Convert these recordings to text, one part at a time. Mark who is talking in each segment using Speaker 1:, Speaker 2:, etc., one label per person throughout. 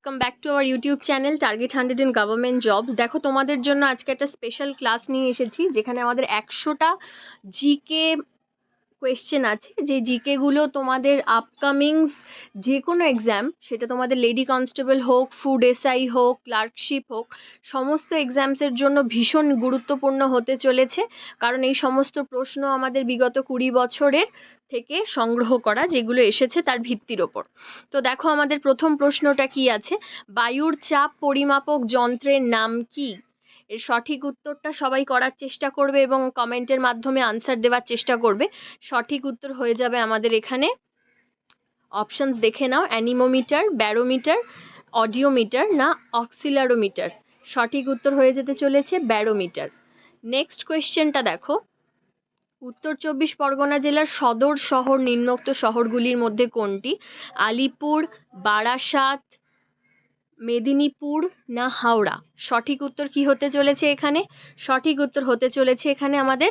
Speaker 1: Welcome back to our YouTube channel target hundred in government jobs দেখো, তোমাদের জন্য আজকে একটা স্পেশাল ক্লাস নিয়ে এসেছি, যেখানে আমাদের একশোটা জিকে কোয়েশ্চেন আছে। যে জিকেগুলো তোমাদের আপকামিংস যে কোনো এক্সাম সেটা তোমাদের লেডি কনস্টেবল হোক ফুড এসআই হোক ক্লার্কশিপ হোক, সমস্ত এক্সামসের জন্য ভীষণ গুরুত্বপূর্ণ হতে চলেছে। কারণ এই সমস্ত প্রশ্ন আমাদের বিগত কুড়ি বছরের থেকে সংগ্রহ করা যেগুলো এসেছে তার ভিত্তির ওপর। তো দেখো আমাদের প্রথম প্রশ্নটা কি আছে? বায়ুর চাপ পরিমাপক যন্ত্রের নাম কি? এর সঠিক উত্তরটা সবাই করার চেষ্টা করবে এবং কমেন্টের মাধ্যমে আনসার দেওয়ার চেষ্টা করবে। সঠিক উত্তর হয়ে যাবে আমাদের এখানে। অপশনস দেখে নাও। অ্যানিমোমিটার, ব্যারোমিটার, অডিওমিটার না অক্সিলারোমিটার? সঠিক উত্তর হয়ে যেতে চলেছে ব্যারোমিটার। নেক্সট কোয়েশ্চেনটা দেখো। উত্তর চব্বিশ পরগনা জেলার সদর শহর, নিম্নোক্ত শহরগুলির মধ্যে কোনটি? আলিপুর, বারাসাত, মেদিনীপুর না হাওড়া? সঠিক উত্তর কি হতে চলেছে এখানে? সঠিক উত্তর হতে চলেছে এখানে আমাদের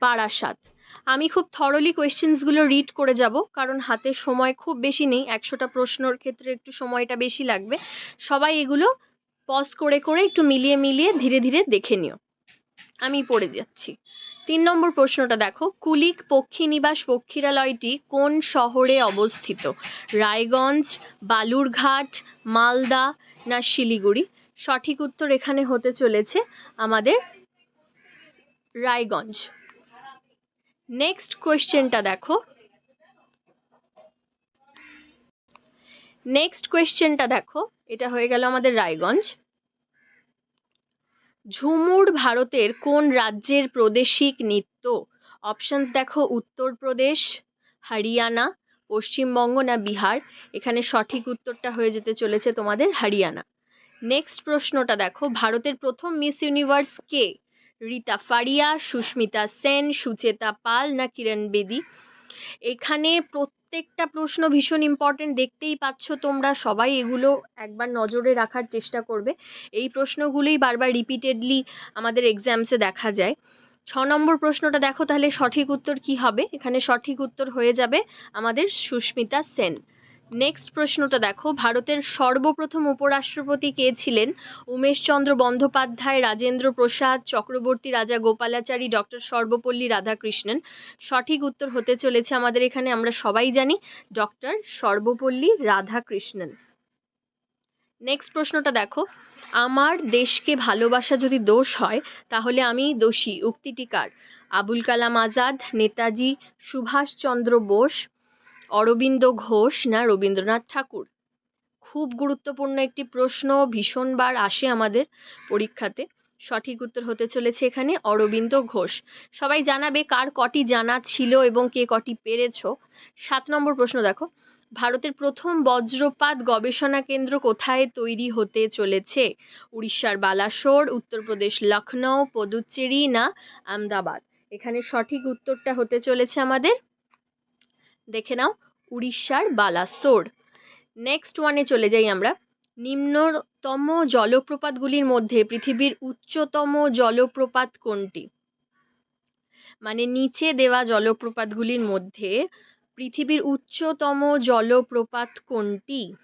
Speaker 1: বারাসাত। আমি খুব থরলি কোয়েশ্চেন্সগুলো রিড করে যাব, কারণ হাতে সময় খুব বেশি নেই, একশোটা প্রশ্নর ক্ষেত্রে একটু সময়টা বেশি লাগবে। সবাই এগুলো পজ করে করে একটু মিলিয়ে মিলিয়ে ধীরে ধীরে দেখে নিও। আমি পড়ে যাচ্ছি। তিন নম্বর প্রশ্নটা দেখো, কুলিক পক্ষীনিবাস পক্ষীরালয়টি কোন শহরে অবস্থিত? রায়গঞ্জ, বালুরঘাট, মালদা না শিলিগুড়ি? সঠিক উত্তর এখানে হতে চলেছে আমাদের রায়গঞ্জ। নেক্সট কোয়েশ্চেনটা দেখো। নেক্সট কোয়েশ্চেনটা দেখো, এটা হয়ে গেল আমাদের রায়গঞ্জ। ঝুমুর ভারতের কোন রাজ্যের প্রাদেশিক নৃত্য? অপশনস দেখো, উত্তরপ্রদেশ, হরিয়ানা, পশ্চিমবঙ্গ না বিহার? এখানে সঠিক উত্তরটা হয়ে যেতে চলেছে তোমাদের হরিয়ানা। নেক্সট প্রশ্নটা দেখো, ভারতের প্রথম মিস ইউনিভার্স কে? রীতা ফারিয়া, সুস্মিতা সেন, সুচেতা পাল না কিরণ বেদি? এখানে প্রত্যেকটা প্রশ্ন ভীষণ ইম্পর্টেন্ট দেখতেই পাচ্ছ তোমরা সবাই এগুলো একবার নজরে রাখার চেষ্টা করবে। এই প্রশ্নগুলোই বারবার রিপিটেডলি আমাদের এক্সামসে দেখা যায়। ছ নম্বর প্রশ্নটা দেখো তাহলে সঠিক উত্তর কি হবে? এখানে সঠিক উত্তর হয়ে যাবে আমাদের সুস্মিতা সেন। নেক্সট প্রশ্নটা দেখো, ভারতের সর্বপ্রথম উপরাষ্ট্রপতি কে ছিলেন? উমেশচন্দ্র বন্দ্যোপাধ্যায়, রাজেন্দ্র প্রসাদ, চক্রবর্তী রাজা গোপালাচারী, ডক্টর সর্বপল্লী রাধাকৃষ্ণন। সঠিক উত্তর হতে চলেছে আমাদের এখানে, আমরা সবাই জানি, ডক্টর সর্বপল্লী রাধাকৃষ্ণন। নেক্সট প্রশ্নটা দেখো, আমার দেশকে ভালোবাসা যদি দোষ হয়, তাহলে আমি দোষী, উক্তিটি কার? আবুল কালাম আজাদ, নেতাজি, সুভাষচন্দ্র বোস অরবিন্দ ঘোষ না রবীন্দ্রনাথ ঠাকুর? খুব গুরুত্বপূর্ণ একটি প্রশ্ন, ভীষণবার আসে আমাদের পরীক্ষাতে। সঠিক উত্তর হতে চলেছে এখানে অরবিন্দ ঘোষ। সবাই জানাবে কার কটি জানা ছিল এবং কে কটি পেরেছ? সাত নম্বর প্রশ্ন দেখো। ভারতের প্রথম বজ্রপাত গবেষণা কেন্দ্র কোথায় তৈরি হতে চলেছে? উড়িষ্যার বালাসোর, উত্তরপ্রদেশ লখনৌ পদুচেরি না আহমেদাবাদ এখানে সঠিক উত্তরটা হতে চলেছে আমাদের দেখে নাও, উড়িষ্যার বালাসোর। নেক্সট ওয়ানে চলে যাই আমরা। নিম্নতম জলপ্রপাতগুলির মধ্যে পৃথিবীর উচ্চতম জলপ্রপাত কোনটি? মানে নিচে দেওয়া জলপ্রপাতগুলির মধ্যে পৃথিবীর উচ্চতম জলপ্রপাত কোনটি?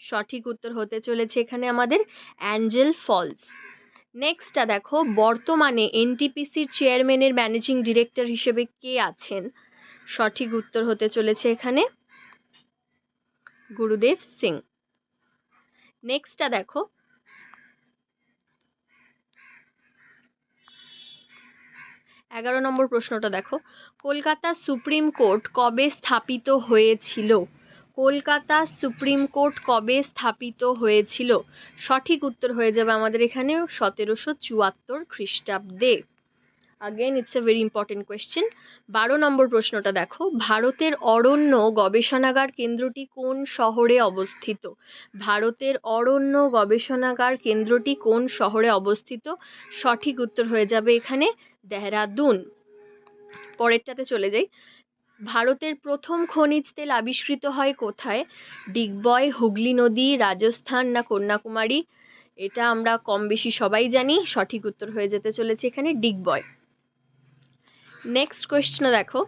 Speaker 1: সঠিক উত্তর হতে চলেছে এখানে আমাদের অ্যাঞ্জেল ফলস। নেক্সটটা দেখো, বর্তমানে এনটিপিসির চেয়ারম্যানের ম্যানেজিং ডিরেক্টর হিসেবে কে আছেন? সঠিক উত্তর হতে চলেছে এখানে। গুরুদেব সিং। নেক্সটটা দেখো। এগারো নম্বর প্রশ্নটা দেখো। কলকাতা সুপ্রিম কোর্ট কবে স্থাপিত হয়েছিল? কলকাতা সুপ্রিম কোর্ট কবে স্থাপিত হয়েছিল? সঠিক উত্তর হয়ে যাবে আমাদের এখানে সতেরোশো চুয়াত্তর খ্রিস্টাব্দে। Again it's a very important question বারো নম্বর প্রশ্নটা দেখো, ভারতের অরণ্য গবেষণাগার কেন্দ্রটি কোন শহরে অবস্থিত? ভারতের অরণ্য গবেষণাগার কেন্দ্রটি কোন শহরে অবস্থিত? সঠিক উত্তর হয়ে যাবে এখানে দেহরাদুন। পরেরটাতে চলে যাই। ভারতের প্রথম খনিজ তেল আবিষ্কৃত হয় কোথায়? ডিগবয়, হুগলি নদী, রাজস্থান না কন্যাকুমারী? এটা আমরা কম বেশি সবাই জানি, সঠিক উত্তর হয়ে যেতে চলেছে এখানে ডিগবয়। নেক্সট কোয়েশ্চেন দেখো।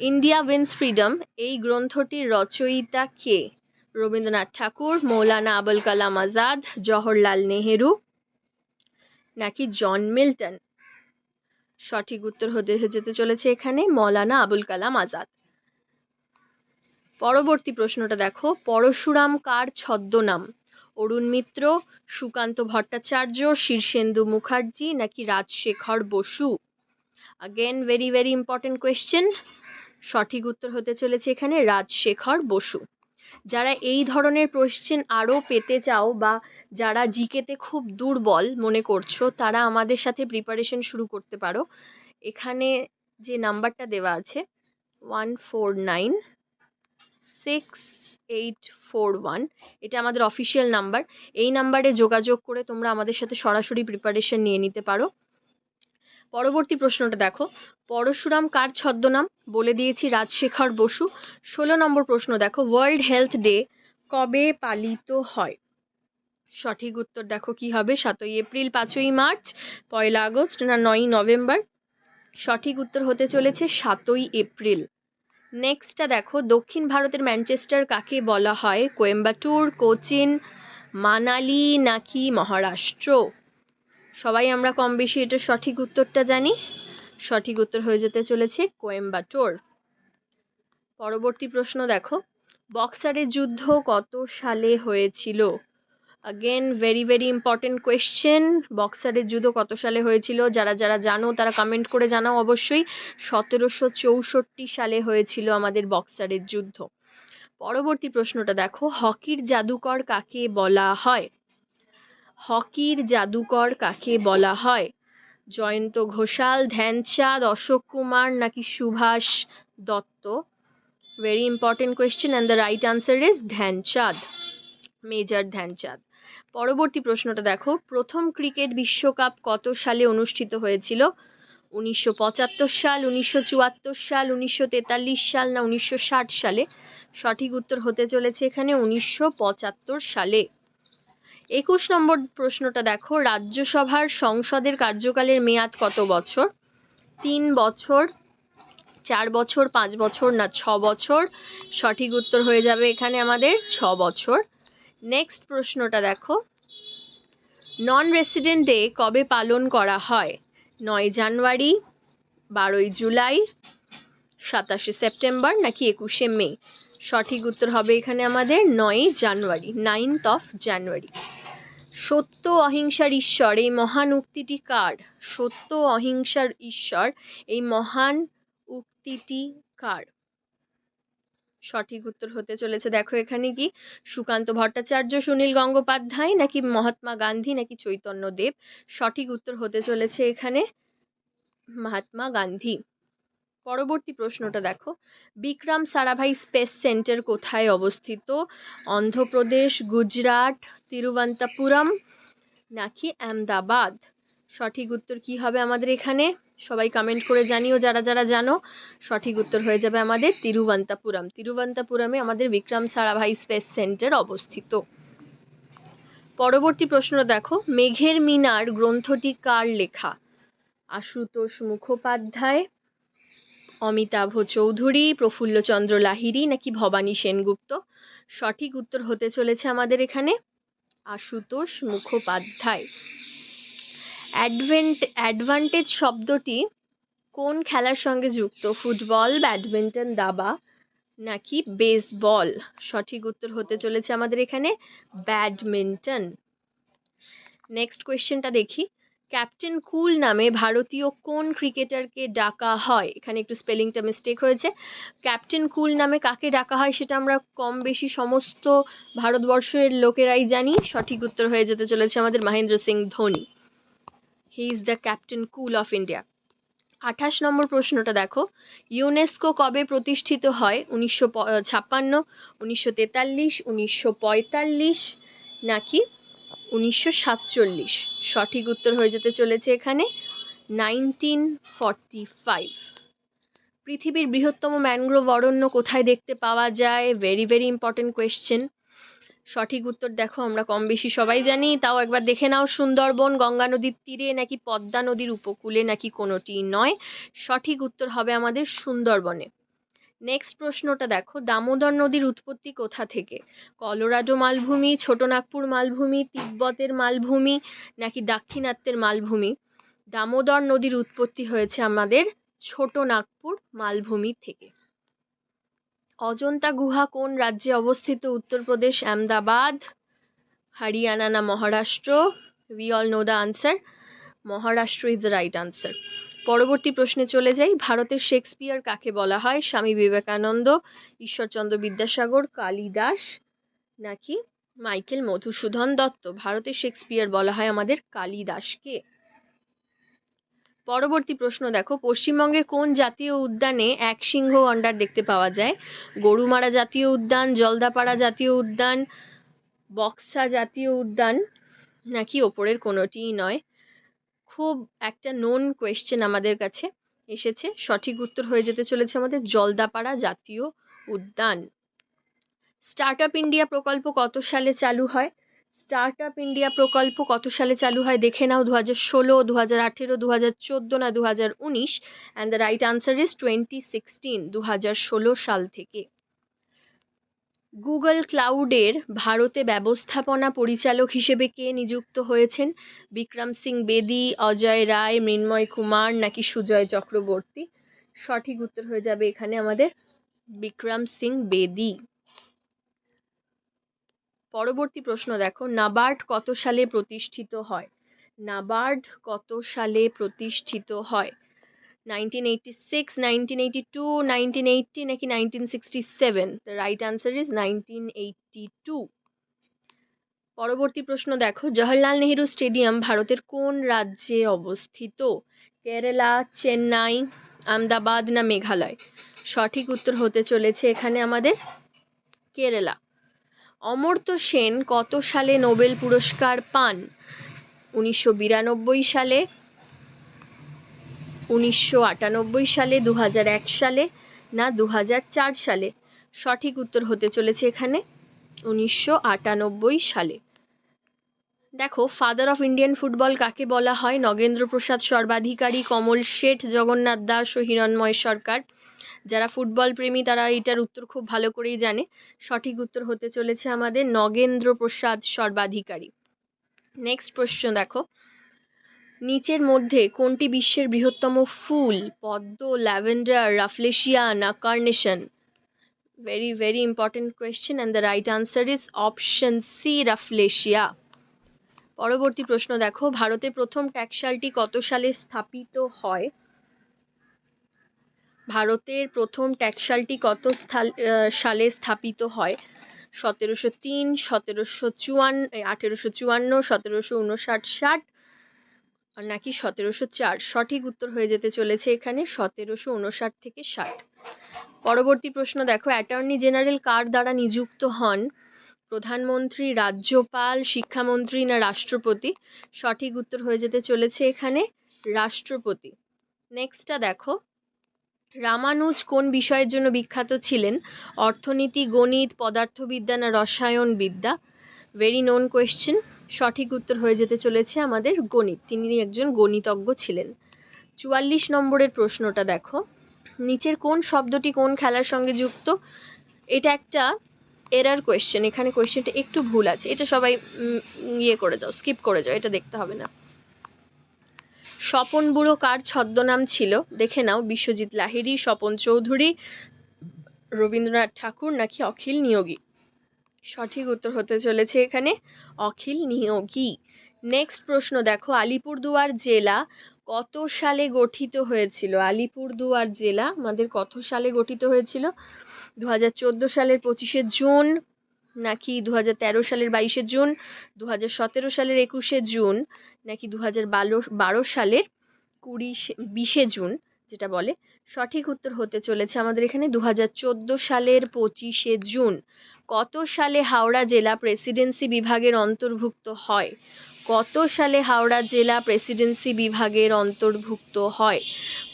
Speaker 1: ইন্ডিয়া উইন্স ফ্রিডম এই গ্রন্থটির রচয়িতা কে? রবীন্দ্রনাথ ঠাকুর, মৌলানা আবুল কালাম আজাদ, জওহরলাল নেহেরু নাকি জন মিল্টন? সঠিক উত্তর হতে যেতে চলেছে এখানে, মৌলানা আবুল কালাম আজাদ। পরবর্তী প্রশ্নটা দেখো। পরশুরাম কার ছদ্মনাম? অরুণ মিত্র, সুকান্ত ভট্টাচার্য, শীর্ষেন্দু মুখার্জি নাকি Rajshekhar Basu? Again very very important question সঠিক উত্তর হতে চলেছে এখানে রাজশেখর বসু। যারা এই ধরনের কোয়েশ্চেন আরও পেতে চাও বা যারা জিকেতে খুব দুর্বল মনে করছ, তারা আমাদের সাথে প্রিপারেশন শুরু করতে পারো। এখানে যে নাম্বারটা দেওয়া আছে one four nine six eight four one এটা আমাদের অফিসিয়াল নাম্বার। এই নাম্বারে যোগাযোগ করে তোমরা আমাদের সাথে সরাসরি প্রিপারেশন নিয়ে নিতে পারো। পরবর্তী প্রশ্নটা দেখো। পরশুরাম কার ছদ্মনাম? বলে দিয়েছি রাজশেখর বসু। ষোলো নম্বর প্রশ্ন দেখো ওয়ার্ল্ড হেলথ ডে কবে পালিত হয়? সঠিক উত্তর দেখো কি হবে? সাতই এপ্রিল, পাঁচই মার্চ, পয়লা আগস্ট না নয়ই নভেম্বর? সঠিক উত্তর হতে চলেছে সাতই এপ্রিল। নেক্সটটা দেখো, দক্ষিণ ভারতের ম্যানচেস্টার কাকে বলা হয়? কোয়েম্বাটুর, কোচিন, মানালি নাকি মহারাষ্ট্র? সবাই আমরা কম বেশি এটার সঠিক উত্তরটা জানি। সঠিক উত্তর হয়ে যেতে চলেছে কোয়েম্বাটোর। পরবর্তী প্রশ্ন দেখো। বক্সারের যুদ্ধ কত সালে হয়েছিল? Again very very important question বক্সারের যুদ্ধ কত সালে হয়েছিল? যারা যারা জানো, তারা কমেন্ট করে জানাও অবশ্যই। সতেরোশো চৌষট্টি সালে হয়েছিল আমাদের বক্সারের যুদ্ধ। পরবর্তী প্রশ্নটা দেখো। হকির জাদুকর কাকে বলা হয়? হকির জাদুকর কাকে বলা হয়? জয়ন্ত ঘোষাল, ধ্যানচাঁদ, অশোক কুমার নাকি Subhash Dutta? Very important question and the right answer is Dhyanchand major Dhyanchand. পরবর্তী প্রশ্নটা দেখো। প্রথম ক্রিকেট বিশ্বকাপ কত সালে অনুষ্ঠিত হয়েছিল? উনিশশো পঁচাত্তর সাল, উনিশশো চুয়াত্তর সাল, উনিশশো তেতাল্লিশ সাল না উনিশশো ষাট সালে? সঠিক উত্তর হতে চলেছে এখানে উনিশশো পঁচাত্তর সালে। একুশ নম্বর প্রশ্নটা দেখো, রাজ্যসভার সংসদের কার্যকালের মেয়াদ কত বছর? তিন বছর, চার বছর, পাঁচ বছর না ছ বছর? সঠিক উত্তর হয়ে যাবে এখানে আমাদের ছ বছর। নেক্সট প্রশ্নটা দেখো নন রেসিডেন্ট ডে কবে পালন করা হয়? নয় জানুয়ারি, বারোই জুলাই, সাতাশে সেপ্টেম্বর নাকি একুশে মে? সঠিক উত্তর হবে এখানে আমাদের নয়ই জানুয়ারি নাইনথ অফ জানুয়ারি সত্য অহিংসার ঈশ্বর, এই মহান উক্তিটি কার? সত্য অহিংসার ঈশ্বর, এই মহান উক্তিটি কার? সঠিক উত্তর হতে চলেছে। দেখো এখানে কি? সুকান্ত ভট্টাচার্য, সুনীল গঙ্গোপাধ্যায় নাকি মহাত্মা গান্ধী নাকি চৈতন্য দেব সঠিক উত্তর হতে চলেছে এখানে মহাত্মা গান্ধী। পরবর্তী প্রশ্নটা দেখো। বিক্রম সারাভাই স্পেস সেন্টার কোথায় অবস্থিত? অন্ধ্রপ্রদেশ, গুজরাট তিরুবন্তপুরম নাকি আহমেদাবাদ? সঠিক উত্তর কি হবে আমাদের এখানে? সবাই কমেন্ট করে জানিও, যারা যারা জানো। সঠিক উত্তর হয়ে যাবে আমাদের তিরুবন্তপুরম তিরুবন্তপুরমে আমাদের বিক্রম সারাভাই স্পেস সেন্টার অবস্থিত। পরবর্তী প্রশ্ন দেখো। মেঘের মিনার গ্রন্থটি কার লেখা? আশুতোষ মুখোপাধ্যায় অমিতাভ চৌধুরী, প্রফুল্লচন্দ্র লাহিড়ী, নাকি ভবানী সেনগুপ্ত? সঠিক উত্তর হতে চলেছে আমাদের এখানে আশুতোষ মুখোপাধ্যায়। অ্যাডভেন্ট, অ্যাডভান্টেজ শব্দটি কোন খেলার সঙ্গে যুক্ত? ফুটবল, ব্যাডমিন্টন, দাবা, নাকি বেসবল? সঠিক উত্তর হতে চলেছে আমাদের এখানে ব্যাডমিন্টন। নেক্সট কোয়েশ্চেনটা দেখি। ক্যাপ্টেন কুল নামে ভারতীয় কোন ক্রিকেটারকে ডাকা হয়? এখানে একটু স্পেলিংটা মিস্টেক হয়েছে। ক্যাপ্টেন কুল নামে কাকে ডাকা হয় সেটা আমরা কম বেশি সমস্ত ভারতবর্ষের লোকেরাই জানি। সঠিক উত্তর হয়ে যেতে চলেছে আমাদের Mahendra Singh Dhoni. He is the captain cool of India আঠাশ নম্বর প্রশ্নটা দেখো। ইউনেস্কো কবে প্রতিষ্ঠিত হয়? উনিশশো ছাপ্পান্ন, উনিশশো তেতাল্লিশ, উনিশশো পঁয়তাল্লিশ নাকি উনিশশো সাতচল্লিশ। সঠিক উত্তর হয়ে যেতে চলেছে এখানে নাইনটিন ফর্টি ফাইভ। পৃথিবীর বৃহত্তম ম্যানগ্রোভ অরণ্য কোথায় দেখতে পাওয়া যায়? ভেরি ভেরি ইম্পর্টেন্ট কোয়েশ্চেন সঠিক উত্তর দেখো, আমরা কম বেশি সবাই জানি। তাও একবার দেখে নাও, সুন্দরবন, গঙ্গা নদীর তীরে নাকি পদ্মা নদীর উপকূলে নাকি কোনোটি নয়? সঠিক উত্তর হবে আমাদের সুন্দরবনে। নেক্সট প্রশ্নটা দেখো, দামোদর নদীর উৎপত্তি কোথা থেকে? কলোরাডো মালভূমি, ছোটনাগপুর মালভূমি, তিব্বতের মালভূমি, নাকি দাক্ষিণাত্যের মালভূমি? দামোদর নদীর উৎপত্তি হয়েছে আমাদের ছোটনাগপুর মালভূমি থেকে। অজন্তা গুহা কোন রাজ্যে অবস্থিত? উত্তরপ্রদেশ, আহমেদাবাদ, হরিয়ানা না Maharashtra? We all know the answer Maharashtra is the right answer পরবর্তী প্রশ্নে চলে যাই। ভারতের শেক্সপিয়ার কাকে বলা হয়? স্বামী বিবেকানন্দ, ঈশ্বরচন্দ্র বিদ্যাসাগর কালিদাস নাকি মাইকেল মধুসূদন দত্ত? ভারতের শেক্সপিয়ার বলা হয় আমাদের কালিদাসকে পরবর্তী প্রশ্ন দেখো, পশ্চিমবঙ্গের কোন জাতীয় উদ্যানে এক সিংহ অন্ডার দেখতে পাওয়া যায়? গরুমারা জাতীয় উদ্যান, জলদাপাড়া জাতীয় উদ্যান, বক্সা জাতীয় উদ্যান নাকি ওপরের কোনোটিই নয়? খুব একটা নোন কোয়েশ্চেন আমাদের কাছে এসেছে। সঠিক উত্তর হয়ে যেতে চলেছে আমাদের জলদাপাড়া জাতীয় উদ্যান। স্টার্ট আপ ইন্ডিয়া প্রকল্প কত সালে চালু হয়? স্টার্ট আপ ইন্ডিয়া প্রকল্প কত সালে চালু হয়? দেখে নাও দু হাজার ষোলো দু হাজার আঠেরো দু হাজার চোদ্দ না দু হাজার উনিশ? And the right answer is twenty sixteen দু হাজার ষোলো সাল থেকে। গুগল ক্লাউডের ভারতে ব্যবস্থাপনা পরিচালক হিসেবে কে নিযুক্ত হয়েছেন? বিক্রম সিং বেদি, অজয় রায়, মৃন্ময় কুমার নাকি সুজয় চক্রবর্তী? সঠিক উত্তর হয়ে যাবে এখানে আমাদের বিক্রম সিং বেদি। পরবর্তী প্রশ্ন দেখো, নাবার্ড কত সালে প্রতিষ্ঠিত হয়? নাবার্ড কত সালে প্রতিষ্ঠিত হয়? Nineteen eighty six nineteen eighty two nineteen eighty নাকি nineteen sixty seven right answer is nineteen eighty two পরবর্তী প্রশ্ন দেখো, জওহরলাল নেহেরু স্টেডিয়াম ভারতের কোন রাজ্যে অবস্থিত? কেরালা, চেন্নাই আহমেদাবাদ না মেঘালয়? সঠিক উত্তর হতে চলেছে এখানে আমাদের কেরালা। অমর্ত্য সেন কত সালে নোবেল পুরস্কার পান? উনিশশো বিরানব্বই সালে উনিশশো আটানব্বই সালে দু এক সালে না দু হাজার চার সালে? সঠিক উত্তর হতে চলেছে এখানে উনিশশো আটানব্বই সালে। দেখো ফাদার অফ ইন্ডিয়ান ফুটবল কাকে বলা হয়? নগেন্দ্র প্রসাদ সর্বাধিকারী, কমল শেঠ, জগন্নাথ দাস ও হিরণময় সরকার। যারা ফুটবল প্রেমী, তারা এটার উত্তর খুব ভালো করেই জানে। সঠিক উত্তর হতে চলেছে আমাদের নগেন্দ্র প্রসাদ সর্বাধিকারী। নেক্সট প্রশ্ন দেখো। নিচের মধ্যে কোনটি বিশ্বের বৃহত্তম ফুল? পদ্ম, ল্যাভেন্ডার রাফলেশিয়া না carnation? Very very important question and the right answer is option C rafflesia. পরবর্তী প্রশ্ন দেখো। ভারতে প্রথম ট্যাক্সালটি কত সালে স্থাপিত হয়? ভারতের প্রথম ট্যাক্সালটি কত সালে স্থাপিত হয়? সতেরোশো তিন, সতেরোশো চুয়ান্ন আঠেরোশো চুয়ান্ন, সতেরোশো উনষাট, ষাট নাকি সতেরোশো চার সঠিক উত্তর হয়ে যেতে চলেছে এখানে সতেরোশো উনষাট থেকে ষাট। পরবর্তী প্রশ্ন, দেখো, অ্যাটর্নি জেনারেল কার দ্বারা নিযুক্ত হন? প্রধানমন্ত্রী, রাজ্যপাল, শিক্ষামন্ত্রী না রাষ্ট্রপতি? সঠিক উত্তর হয়ে যেতে চলেছে এখানে রাষ্ট্রপতি। নেক্সটটা দেখো, রামানুজ কোন বিষয়ের জন্য বিখ্যাত ছিলেন? অর্থনীতি, গণিত, পদার্থবিদ্যা না রসায়ন বিদ্যা ভেরি নোন কোয়েশ্চেন সঠিক উত্তর হয়ে যেতে চলেছে আমাদের গণিত। তিনি একজন গণিতজ্ঞ ছিলেন। চুয়াল্লিশ নম্বরের প্রশ্নটা দেখো। নিচের কোন শব্দটি কোন খেলার সঙ্গে যুক্ত? এটা একটা এরার কোয়েশ্চেন এখানে কোয়েশ্চেনটা একটু ভুল আছে। এটা সবাই ইয়ে করে যাও স্কিপ করে যাও, এটা দেখতে হবে না। স্বপন বুড়ো কার ছদ্মনাম ছিল? দেখে নাও, বিশ্বজিৎ লাহিড়ী, স্বপন চৌধুরী, রবীন্দ্রনাথ ঠাকুর নাকি অখিল নিয়োগী? সঠিক উত্তর হতে চলেছে এখানে অখিল নিয়োগী। নেক্সট প্রশ্ন দেখো, আলিপুরদুয়ার জেলা কত সালে গঠিত হয়েছিল? আলিপুরদুয়ার জেলা আমাদের কত সালে গঠিত হয়েছিল? দু হাজার চোদ্দ সালের পঁচিশে জুন নাকি দু হাজার তেরো সালের বাইশে জুন দু হাজার সতেরো সালের একুশে জুন নাকি দু বারো সালের কুড়ি বিশে জুন যেটা বলে? সঠিক উত্তর হতে চলেছে আমাদের এখানে দু হাজার চোদ্দ সালের পঁচিশে জুন। কত সালে হাওড়া জেলা প্রেসিডেন্সি বিভাগের অন্তর্ভুক্ত হয়? কত সালে হাওড়া জেলা প্রেসিডেন্সি বিভাগের অন্তর্ভুক্ত হয়?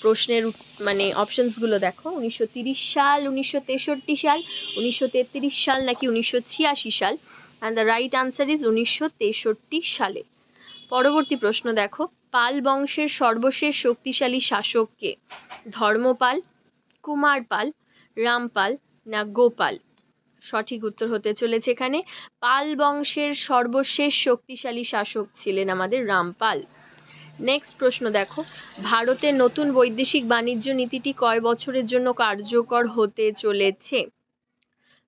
Speaker 1: প্রশ্নের মানে অপশনসগুলো দেখো। উনিশশো সাল, উনিশশো তেষট্টি সাল, উনিশশো তেত্রিশ সাল নাকি উনিশশো ছিয়াশি সাল? And the right answer is উনিশশো তেষট্টি সালে। পরবর্তী প্রশ্ন দেখো। পাল বংশের সর্বশেষ শক্তিশালী শাসককে ধর্মপাল কুমার পাল রামপাল না গোপাল? সঠিক উত্তর হতে চলেছে এখানে। পাল বংশের সর্বশেষ শক্তিশালী শাসক ছিলেন আমাদের রামপাল। নেক্সট প্রশ্ন দেখো। ভারতের নতুন বৈদেশিক বাণিজ্য নীতিটি কয় বছরের জন্য কার্যকর হতে চলেছে?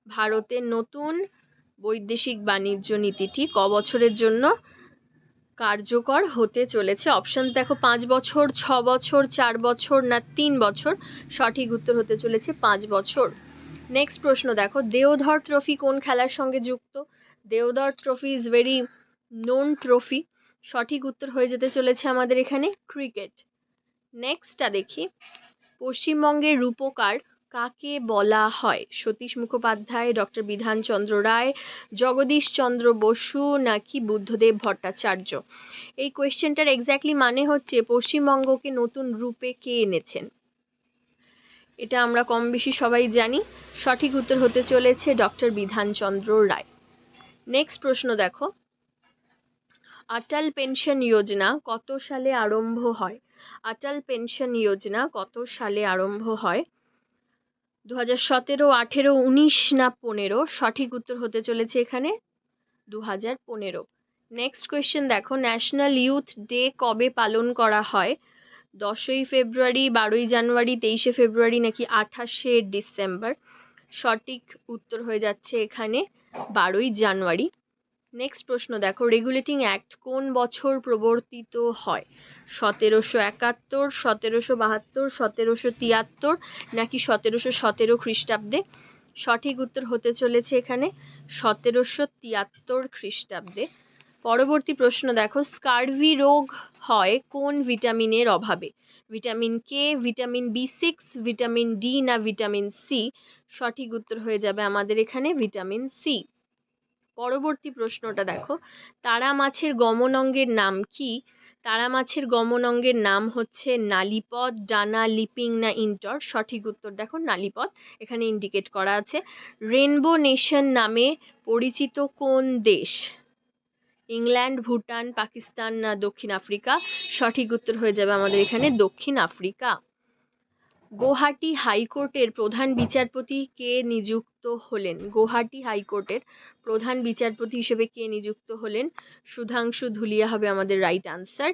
Speaker 1: ভারতের নতুন বৈদেশিক বাণিজ্য নীতিটি ক বছরের জন্য কার্যকর হতে চলেছে? অপশানস দেখো, পাঁচ বছর, ছ বছর, চার বছর না তিন বছর? সঠিক উত্তর হতে চলেছে পাঁচ বছর। নেক্সট প্রশ্ন, দেখো, দেওধর ট্রফি কোন খেলার সঙ্গে যুক্ত? Deodhar trophy is very known trophy সঠিক উত্তর হয়ে যেতে চলেছে আমাদের এখানে ক্রিকেট নেক্সটটা দেখি। পশ্চিমবঙ্গের রূপকার কাকে বলা হয়? সতীশ মুখোপাধ্যায় ডক্টর বিধানচন্দ্র রায়, জগদীশ চন্দ্র বসু নাকি বুদ্ধদেব ভট্টাচার্য? এই কোয়েশ্চেনটার এক্স্যাক্টলি মানে হচ্ছে পশ্চিমবঙ্গকে নতুন রূপে কে এনেছেন? এটা আমরা কম বেশি সবাই জানি। সঠিক উত্তর হতে চলেছে ডক্টর বিধানচন্দ্র রায়। নেক্সট প্রশ্ন দেখো। অটল পেনশন যোজনা কত সালে আরম্ভ হয়? অটল পেনশন যোজনা কত সালে আরম্ভ হয়? দু হাজার সতেরো, আঠেরো, উনিশ না পনেরো? সঠিক উত্তর হতে চলেছে এখানে দু হাজার পনেরো। নেক্সট কোয়েশ্চেন দেখো। ন্যাশনাল ইউথ ডে কবে পালন করা হয়? দশই ফেব্রুয়ারি, বারোই জানুয়ারি, তেইশে ফেব্রুয়ারি নাকি আঠাশে ডিসেম্বর। সঠিক উত্তর হয়ে যাচ্ছে এখানে বারোই জানুয়ারি। নেক্সট প্রশ্ন দেখো রেগুলেটিং অ্যাক্ট কোন বছর প্রবর্তিত হয়? সতেরোশো একাত্তর, সতেরোশো বাহাত্তর, সতেরোশো তিয়াত্তর নাকি সতেরোশো সতেরো খ্রিস্টাব্দে? সঠিক উত্তর হতে চলেছে এখানে সতেরোশো তিয়াত্তর খ্রিস্টাব্দে। পরবর্তী প্রশ্ন দেখো, স্কারভি রোগ হয় কোন ভিটামিনের অভাবে? Vitamin K vitamin B six vitamin D না ভিটামিন সি সঠিক উত্তর হয়ে যাবে আমাদের এখানে ভিটামিন সি পরবর্তী প্রশ্নটা দেখো, তারা মাছের গমন অঙ্গের নাম কি? তারা মাছের গমন অঙ্গের নাম হচ্ছে নালিপদ, ডানা, লিপিং না ইন্টর? সঠিক উত্তর দেখো, নালিপদ। এখানে ইন্ডিকেট করা আছে। রেনবো নেশন নামে পরিচিত কোন দেশ? ইংল্যান্ড, ভুটান, পাকিস্তান না দক্ষিণ আফ্রিকা? সঠিক উত্তর হয়ে যাবে আমাদের এখানে দক্ষিণ আফ্রিকা। গুয়াহাটি হাইকোর্টের প্রধান বিচারপতি কে নিযুক্ত হলেন? গুয়াহাটি হাইকোর্টের প্রধান বিচারপতি হিসেবে কে নিযুক্ত হলেন? সুধাংশু ধুলিয়া হবে আমাদের রাইট আনসার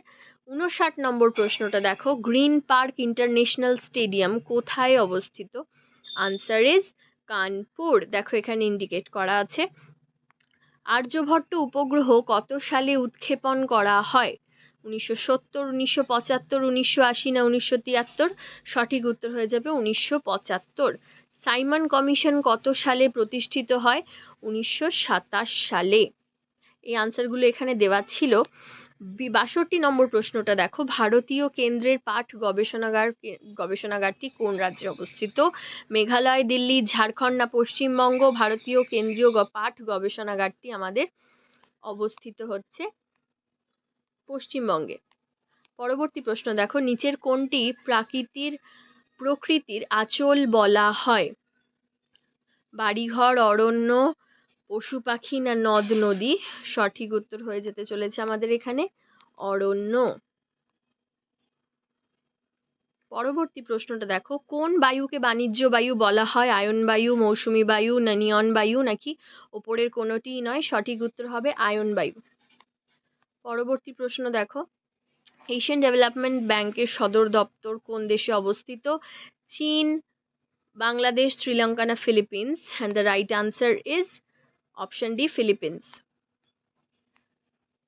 Speaker 1: উনষাট নম্বর প্রশ্নটা দেখো। গ্রিন পার্ক ইন্টারন্যাশনাল স্টেডিয়াম কোথায় অবস্থিত? Answer is Kanpur. দেখো এখানে ইন্ডিকেট করা আছে। আর্যভট্ট উপগ্রহ কত সালে উৎক্ষেপণ করা হয়? উনিশশো সত্তর, উনিশশো পঁচাত্তর, উনিশশো আশি না উনিশশো তিয়াত্তর? সঠিক উত্তর হয়ে যাবে উনিশশো পঁচাত্তর। সাইমন কমিশন কত সালে প্রতিষ্ঠিত হয়? উনিশশো সাতাশ সালে। এই আনসারগুলো এখানে দেওয়া ছিল। বাষট্টি নম্বর প্রশ্নটা দেখো, ভারতীয় কেন্দ্রের পাঠ গবেষণাগার, গবেষণাগারটি কোন রাজ্যে অবস্থিত? মেঘালয়, দিল্লি, ঝাড়খণ্ড না পশ্চিমবঙ্গ? ভারতীয় কেন্দ্রীয় পাঠ গবেষণাগারটি আমাদের অবস্থিত হচ্ছে পশ্চিমবঙ্গে। পরবর্তী প্রশ্ন দেখো, নিচের কোনটি প্রাকৃতির, প্রকৃতির আচল বলা হয়? বাড়িঘর, অরণ্য পশু পাখি না নদ নদী? সঠিক উত্তর হয়ে যেতে চলেছে আমাদের এখানে অরণ্য। পরবর্তী প্রশ্নটা দেখো, কোন বায়ুকে বাণিজ্য বায়ু বলা হয়? আয়ন বায়ু, মৌসুমি বায়ু, না নিয়ন বায়ু, নাকি ওপরের কোনোটিই নয়? সঠিক উত্তর হবে আয়ন বায়ু। পরবর্তী প্রশ্ন দেখো, এশিয়ান ডেভেলপমেন্ট ব্যাংকের সদর দপ্তর কোন দেশে অবস্থিত? চীন, বাংলাদেশ, শ্রীলঙ্কা না Philippines? And the right answer is option D, Philippines.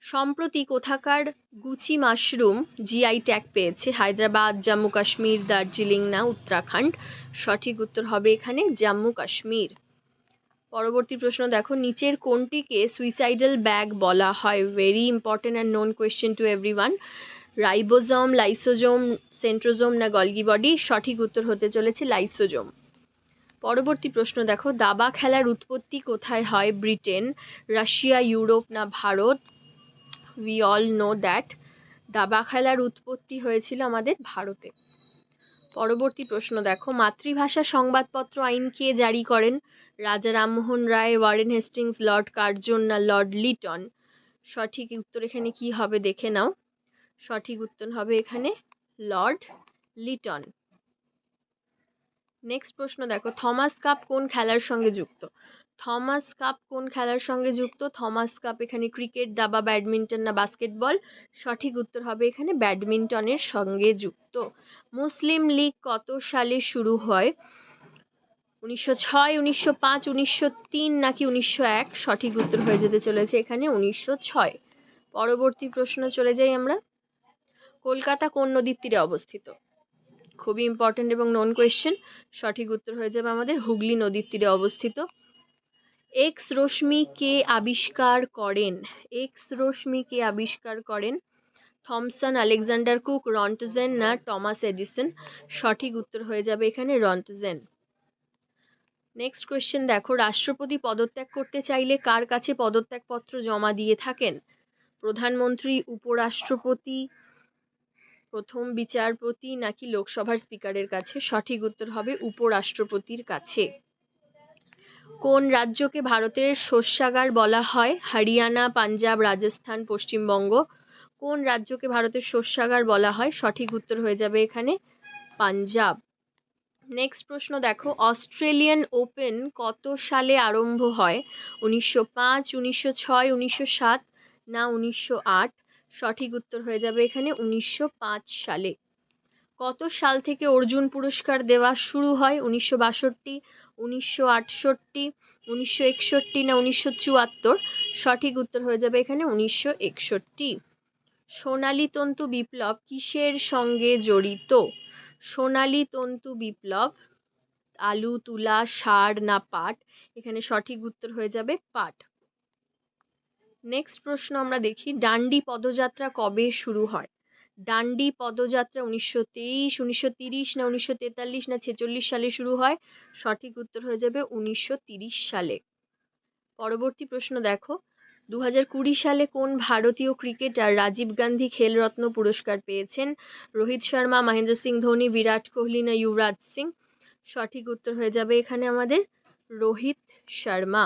Speaker 1: সম্প্রতি কোথাকার গুচি মাশরুম জিআই ট্যাগ পেয়েছে, হায়দ্রাবাদ, জম্মু কাশ্মীর, দার্জিলিং না উত্তরাখণ্ড। সঠিক উত্তর হবে এখানে জম্মু কাশ্মীর। পরবর্তী প্রশ্ন, দেখো, নিচের কোনটিকে সুইসাইডাল ব্যাগ বলা হয়? Very important and known question to every one ribosome, lysosome, centrosome না গলগি বডি? সঠিক উত্তর হতে চলেছে লাইসোজোম। পরবর্তী প্রশ্ন দেখো, দাবা খেলার উৎপত্তি কোথায় হয় ব্রিটেন, রাশিয়া, ইউরোপ না Bharat? We all know that দাবা খেলার উৎপত্তি হয়েছিল আমাদের ভারতে। পরবর্তী প্রশ্ন দেখো, মাতৃভাষা সংবাদপত্র আইন কে জারি করেন? Raja Rammohan Roy, Warren Hastings, lord Curzon না লর্ড লিটন? সঠিক উত্তর এখানে কি হবে দেখে নাও। সঠিক উত্তর হবে এখানে লর্ড লিটন। নেক্সট প্রশ্ন দেখো থমাস কাপ কোন খেলার সঙ্গে যুক্ত? থমাস কাপ কোন খেলার সঙ্গে যুক্ত? থমাস কাপ এখানে ক্রিকেট দাবা ব্যাডমিন্টন না বাস্কেটবল সঠিক উত্তর হবে এখানে ব্যাডমিন্টনের সঙ্গে যুক্ত। মুসলিম লীগ কত সালে শুরু হয়? উনিশশো ছয়, উনিশশো পাঁচ, উনিশশো তিন নাকি উনিশশো এক? সঠিক উত্তর হয়ে যেতে চলেছে এখানে উনিশশো ছয়। পরবর্তী প্রশ্ন চলে যাই আমরা। কলকাতা কোন নদীর তীরে অবস্থিত? খুবই ইম্পর্ট্যান্ট এবং নন কোয়েশ্চেন সঠিক উত্তর হয়ে যাবে আমাদের হুগলি নদীর তীরে অবস্থিত। এক্স রশ্মি কে আবিষ্কার করেন। এক্স রশ্মি কে আবিষ্কার করেন থমসন, আলেকজান্ডার কুক, রন্টজেন না টমাস এডিসন? সঠিক উত্তর হয়ে যাবে এখানে রন্টজেন। নেক্সট কোয়েশ্চেন দেখো, রাষ্ট্রপতি পদত্যাগ করতে চাইলে কার কাছে পদত্যাগপত্র জমা দিয়ে থাকেন? প্রধানমন্ত্রী, উপরাষ্ট্রপতি প্রথম বিচারপতি নাকি লোকসভার স্পিকারের কাছে সঠিক উত্তর হবে উপরাষ্ট্রপতির কাছে। কোন রাজ্যকে ভারতের শস্যাগার বলা হয়? হরিয়ানা, পাঞ্জাব, রাজস্থান, পশ্চিমবঙ্গ। কোন রাজ্যকে ভারতের শস্যাগার বলা হয়? সঠিক উত্তর হয়ে যাবে এখানে পাঞ্জাব। নেক্সট প্রশ্ন দেখো, অস্ট্রেলিয়ান ওপেন কত সালে আরম্ভ হয়? উনিশশো পাঁচ, উনিশশো ছয়, উনিশশো সাত, না উনিশশো আট? সঠিক উত্তর হয়ে যাবে এখানে উনিশশো পাঁচ সালে। কত সাল থেকে অর্জুন পুরস্কার দেওয়া শুরু হয়? উনিশশো বাষট্টি, উনিশশো আটষট্টি, উনিশশো একষট্টি না উনিশশো চুয়াত্তর? সঠিক উত্তর হয়ে যাবে এখানে উনিশশো একষট্টি। সোনালী তন্তু বিপ্লব কিসের সঙ্গে জড়িত? সোনালী তন্তু বিপ্লব, আলু, তুলা, সার না পাট? এখানে সঠিক উত্তর হয়ে যাবে পাট। নেক্সট প্রশ্ন আমরা দেখি, ডান্ডি পদযাত্রা কবে শুরু হয়? ডান্ডি পদযাত্রা উনিশশো তেইশ, উনিশশো তিরিশ না উনিশশো তেতাল্লিশ না ছেচল্লিশ সালে শুরু হয়? সঠিক উত্তর হয়ে যাবে উনিশশো তিরিশ সালে। পরবর্তী প্রশ্ন দেখো দু হাজার কুড়ি সালে কোন ভারতীয় ক্রিকেটার রাজীব গান্ধী খেলরত্ন পুরস্কার পেয়েছেন? রোহিত শর্মা, মহেন্দ্র সিং ধোনি, বিরাট কোহলি না যুবরাজ সিং? সঠিক উত্তর হয়ে যাবে এখানে আমাদের রোহিত শর্মা।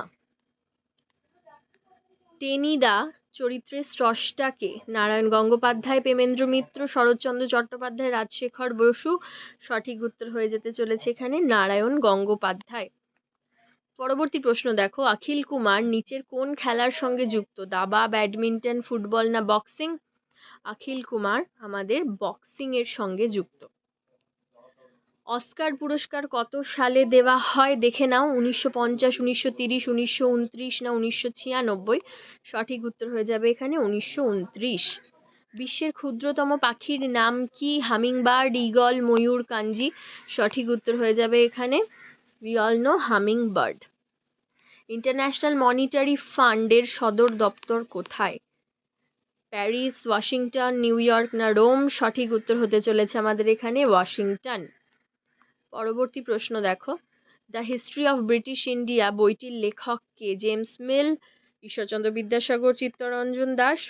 Speaker 1: টেনিদা চরিত্রের স্রষ্টাকে? নারায়ণ গঙ্গোপাধ্যায়, প্রেমেন্দ্র মিত্র, শরৎচন্দ্র চট্টোপাধ্যায়, রাজশেখর বসু, সঠিক উত্তর হয়ে যেতে চলেছে এখানে নারায়ণ গঙ্গোপাধ্যায়। পরবর্তী প্রশ্ন দেখো, অখিল কুমার নিচের কোন খেলার সঙ্গে যুক্ত? দাবা, ব্যাডমিন্টন, ফুটবল না বক্সিং? অখিল কুমার আমাদের বক্সিং এর সঙ্গে যুক্ত। অস্কার পুরস্কার কত সালে দেওয়া হয় দেখে নাও, উনিশশো পঞ্চাশ, উনিশশো তিরিশ, উনিশশো উনত্রিশ না উনিশশো ছিয়ানব্বই? সঠিক উত্তর হয়ে যাবে এখানে উনিশশো উনত্রিশ। বিশ্বের ক্ষুদ্রতম পাখির নাম কি? হামিংবার্ড ইগল ময়ূর, কাঞ্জি। সঠিক উত্তর হয়ে যাবে এখানে we all know hummingbird international monetary ফান্ডের সদর দপ্তর কোথায়? প্যারিস, ওয়াশিংটন, নিউ ইয়র্ক না রোম? সঠিক উত্তর হতে চলেছে আমাদের এখানে, ওয়াশিংটন। পরবর্তী প্রশ্ন দেখো। The history of British India বইটির লেখক কে? জেমস মিল, ঈশ্বরচন্দ্র বিদ্যাসাগর, চিত্তরঞ্জন দাস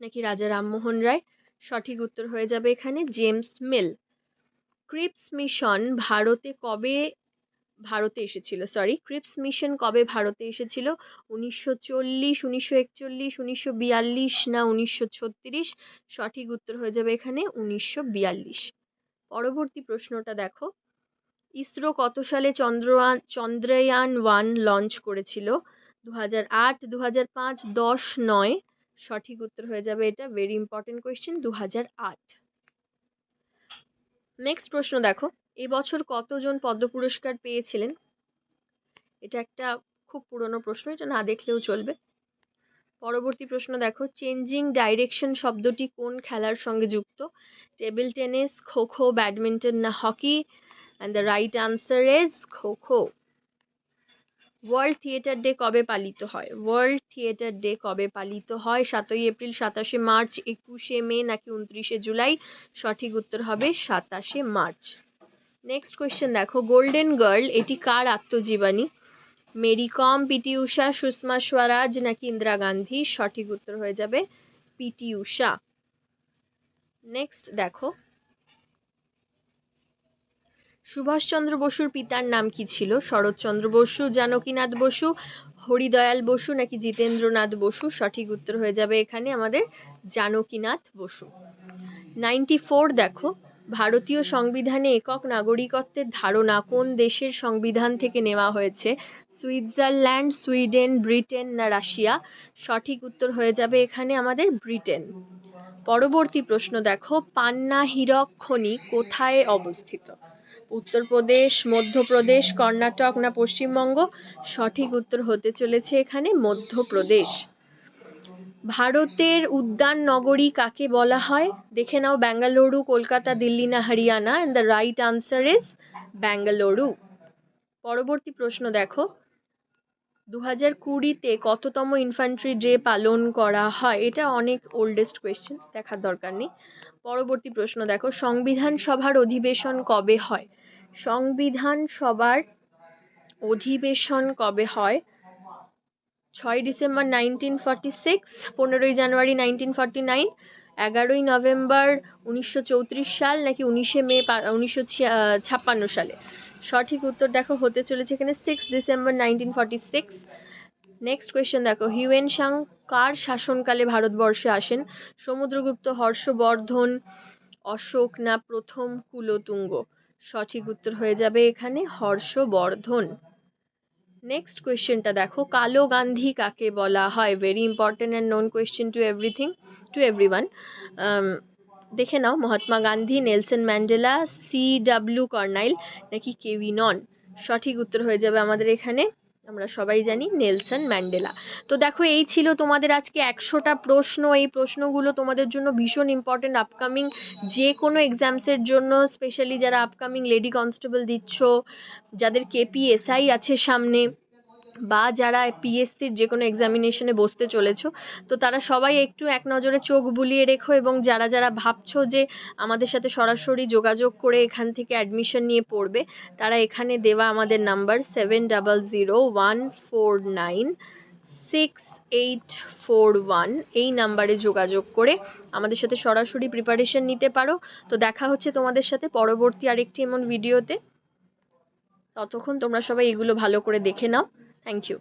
Speaker 1: নাকি রাজা রামমোহন রায়? সঠিক উত্তর হয়ে যাবে এখানে জেমস মিল। ক্রিপস মিশন ভারতে কবে, ভারতে এসেছিল? সরি, ক্রিপস মিশন কবে ভারতে এসেছিল? উনিশশো চল্লিশ, উনিশশো একচল্লিশ, উনিশশো বিয়াল্লিশ না উনিশশো ছত্রিশ? সঠিক উত্তর হয়ে যাবে এখানে উনিশশো বিয়াল্লিশ। পরবর্তী প্রশ্নটা দেখো। ইসরো কত সালে চন্দ্রয়ান চন্দ্রয়ান ওয়ান লঞ্চ করেছিল? দু হাজার আট দু হাজার পাঁচ, দশ, নয়। সঠিক উত্তর হয়ে যাবে এটা। ভেরি ইম্পর্টেন্ট কোয়েশ্চেন দু হাজার আট। নেক্সট প্রশ্ন দেখো। এবছর কতজন পদ্ম পুরস্কার পেয়েছিলেন? এটা একটা খুব পুরনো প্রশ্ন, এটা না দেখলেও চলবে। পরবর্তী প্রশ্ন দেখো চেঞ্জিং ডাইরেকশন শব্দটি কোন খেলার সঙ্গে যুক্ত? Table tennis kho kho badminton না hockey and the right answer is kho kho. World theatre day কবে পালিত হয়? ওয়ার্ল্ড থিয়েটার ডে কবে পালিত হয়? সাতই এপ্রিল, সাতাশে মার্চ, একুশে মে নাকি উনত্রিশে জুলাই? সঠিক উত্তর হবে সাতাশে মার্চ। নেক্সট কোয়েশ্চেন দেখো গোল্ডেন গার্ল এটি কার আত্মজীবনী? মেরি কম পিটি উষা সুষমা স্বরাজ নাকি ইন্দিরা গান্ধী? সঠিক উত্তর হয়ে যাবে পিটি উষা নেক্সট দেখো। সুভাষচন্দ্র বসুর পিতার নাম কি ছিল? শরৎচন্দ্র বসু, জানকীনাথ বসু, হরিদয়াল বসু নাকি জিতেন্দ্রনাথ বসু? সঠিক উত্তর হয়ে যাবে এখানে আমাদের জানকীনাথ বসু। নাইনটি ফোর দেখো। ভারতীয় সংবিধানে একক নাগরিকত্বের ধারণা কোন দেশের সংবিধান থেকে নেওয়া হয়েছে? সুইজারল্যান্ড সুইডেন, ব্রিটেন না রাশিয়া? সঠিক উত্তর হয়ে যাবে এখানে আমাদের ব্রিটেন। পরবর্তী প্রশ্ন দেখো, পান্না হীরক খনি কোথায় অবস্থিত? উত্তরপ্রদেশ, মধ্যপ্রদেশ, কর্ণাটক না পশ্চিমবঙ্গ? সঠিক উত্তর হতে চলেছে এখানে মধ্যপ্রদেশ। ভারতের উদ্যান নগরী কাকে বলা হয়? দেখে নাও বেঙ্গালুরু কলকাতা, দিল্লি না Haryana? And the right answer is Bengaluru পরবর্তী প্রশ্ন দেখো দু হাজার কুড়িতে কততম ইনফ্যান্ট্রি ডে পালন করা হয়? এটা অনেক ওল্ডেস্ট কোয়েশ্চেন দেখার দরকার নেই। পরবর্তী প্রশ্ন, দেখো, সংবিধান সভার অধিবেশন কবে হয়? সংবিধান সভার অধিবেশন কবে হয়? ছয় ডিসেম্বর নাইনটিন ফর্টি সিক্স পনেরোই জানুয়ারি নাইনটিন ফর্টি নাইন এগারোই নভেম্বর উনিশশো চৌত্রিশ সাল নাকি উনিশে মে উনিশশো ছাপ্পান্ন সালে? সঠিক উত্তর দেখো হতে চলেছে এখানে six December nineteen forty six next question দেখো হিউয়েন সাং কার শাসনকালে ভারতবর্ষে আসেন? সমুদ্রগুপ্ত হর্ষবর্ধন অশোক না প্রথম কুলোতুঙ্গ? সঠিক উত্তর হয়ে যাবে এখানে হর্ষবর্ধন। নেক্সট কোয়েশ্চেনটা দেখো কালো গান্ধী কাকে বলা হয়? Very important and known question to everything to everyone Um, দেখে নাও, Mahatma Gandhi, Nelson Mandela, C W কর্নাইল, নাকি কেভি নন। সঠিক উত্তর হয়ে যাবে আমাদের এখানে। আমরা সবাই জানি নেলসন ম্যান্ডেলা। তো দেখো, এই ছিল তোমাদের আজকে একশোটা প্রশ্ন। এই প্রশ্নগুলো তোমাদের জন্য ভীষণ ইম্পর্টেন্ট আপকামিং যে কোনো এক্সামসের জন্য স্পেশালি যারা আপকামিং লেডি কনস্টেবল দিচ্ছ, যাদের কেপিএসআই আছে সামনে বা যারা পিএসসির যে কোনো এক্সামিনেশনে বসতে চলেছো, তো তারা সবাই একটু এক নজরে চোখ বুলিয়ে রেখো এবং যারা যারা ভাবছ যে আমাদের সাথে সরাসরি যোগাযোগ করে এখান থেকে অ্যাডমিশন নিয়ে পড়বে, তারা এখানে দেওয়া আমাদের number seven double zero one four nine six eight four one এই নাম্বারে যোগাযোগ করে আমাদের সাথে সরাসরি প্রিপারেশন নিতে পারো। তো দেখা হচ্ছে তোমাদের সাথে পরবর্তী আরেকটি এমন ভিডিওতে ততক্ষণ তোমরা সবাই এগুলো ভালো করে দেখে নাও। Thank you.